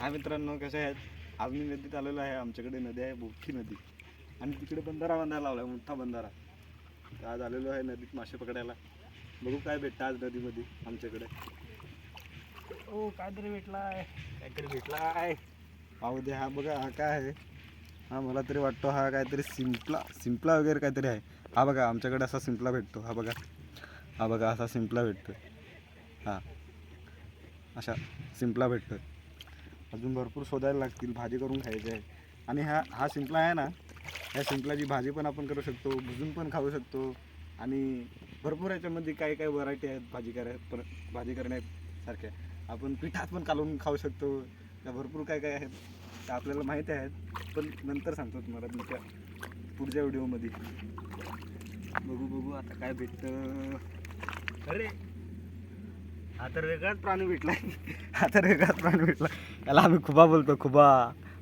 हा मित्रांनो कसे आहेत? आज मी नदीत आलेलो आहे. आमच्याकडे नदी आहे मोठी नदी. आणि तिकडे बंधारा बांधायला लावला आहे मोठा बंधारा. तर आज आलेलो आहे नदीत मासे पकडायला. बघू काय भेटतं आज नदीमध्ये आमच्याकडे. ओ काहीतरी भेटला आहे काहीतरी भेटला आहे पाहू दे हा बघा हा काय आहे? हा मला तरी वाटतो हा काहीतरी सिंपला सिंपला वगैरे काहीतरी आहे. हा बघा आमच्याकडे असा सिंपला भेटतो. हा बघा. हा बघा असा सिंपला भेटतो हा. अशा सिंपला भेटतो अजून भरपूर शोधायला लागतील भाजी करून खायची आहे. आणि हा हा शिंपला आहे ना या शिंपलाची भाजी पण आपण करू शकतो भुजून पण खाऊ शकतो. आणि भरपूर याच्यामध्ये काही काही व्हरायटी आहेत भाजी कराय पर भाजी करण्यासारख्या आपण पिठात पण कालवून खाऊ शकतो. त्या भरपूर काय काय आहेत त्या आपल्याला माहिती आहेत. पण नंतर सांगतो तुम्हाला मी त्या पुढच्या व्हिडिओमध्ये बघू बघू आता काय भेटतं. अरे! हा तर वेगळाच प्राणी भेटला. हा तर वेगळाच प्राणी भेटला. याला आम्ही खुबा बोलतो खुबा.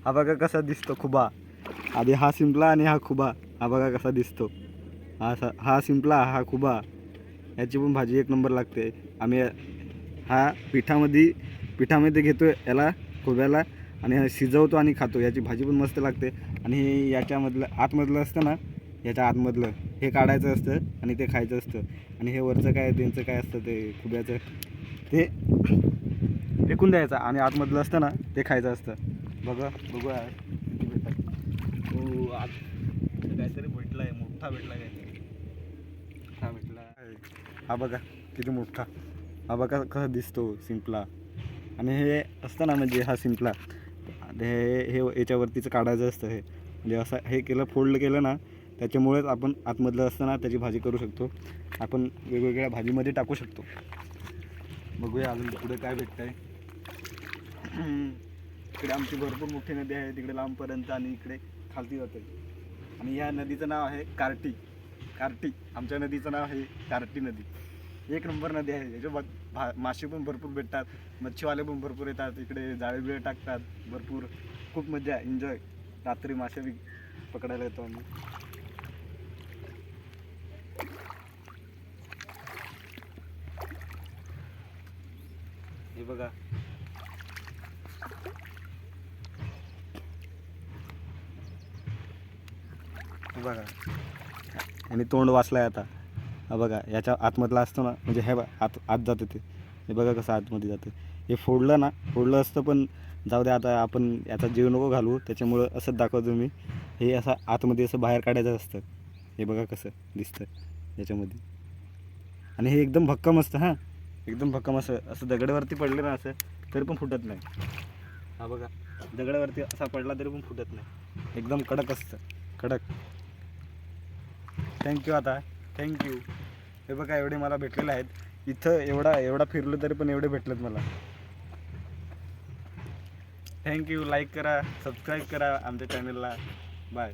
हा बघा कसा दिसतो खुबा. आधी हा सिंपला आणि हा खुबा. हा बघा कसा दिसतो. हा सा हा सिंपला हा खुबा. याची पण भाजी एक नंबर लागते. आम्ही हा पिठामध्ये पिठामध्ये घेतो याला खुब्याला आणि शिजवतो आणि खातो. याची भाजी पण मस्त लागते. आणि हे याच्यामधलं आतमधलं असतं ना याच्या आतमधलं हे काढायचं असतं आणि ते खायचं असतं. आणि हे वरचं काय त्यांचं काय असतं ते खुब्याचं? ते फेकून द्यायचं आणि आतमधलं असतं ना ते खायचं असतं. बघा बघू हो आज काहीतरी भेटला आहे मोठा भेटला काहीतरी. मोठा भेटला. हा बघा किती मोठा. हा बघा कसा दिसतो सिंपला आणि हे असतं ना म्हणजे हा सिंपला हे हे याच्यावरतीचं काढायचं असतं हे. म्हणजे असं हे केलं फोल्ड केलं ना त्याच्यामुळेच आपण आतमधलं असतं ना त्याची भाजी करू शकतो. आपण वेगवेगळ्या भाजीमध्ये टाकू शकतो. बघूया अजून पुढे काय भेटत आहे इकडे आमची भरपूर मोठी नदी आहे तिकडे लांबपर्यंत आणि इकडे खालती जाते. आणि ह्या नदीचं नाव आहे कार्टी. कार्टी आमच्या नदीचं नाव आहे कार्टी नदी. एक नंबर नदी आहे याच्या भा मासे पण भरपूर भेटतात मच्छीवाले पण भरपूर येतात इकडे जाळे बिळे टाकतात भरपूर खूप मजा एन्जॉय रात्री मासे बी पकडायला येतो आम्ही. बघा. बघा. आणि तोंड वाचलाय आता. हा बघा याच्या आतमधला असतो ना म्हणजे हे बा आत आत जातं ते. हे बघा कसं आतमध्ये जातं. हे फोडलं ना फोडलं असतं पण जाऊ दे आता आपण याचा जीव नको घालू. त्याच्यामुळं असंच दाखवतो मी. हे असं आतमध्ये असं बाहेर काढायचं असतं. हे बघा कसं दिसतं याच्यामध्ये. आणि हे एकदम भक्कम असतं हां. एकदम भक्कम असं असं दगडावरती पडलं ना असं तरी पण फुटत नाही. हा बघा. दगडावरती असा पडला तरी पण फुटत नाही. एकदम कडक असतं. कडक. थँक्यू आता. थँक्यू हे बघा एवढे मला भेटलेले आहेत. इथं एवढा एवढा फिरलो तरी पण एवढे भेटलेत मला. थँक्यू लाईक करा सबस्क्राईब करा आमच्या चॅनलला बाय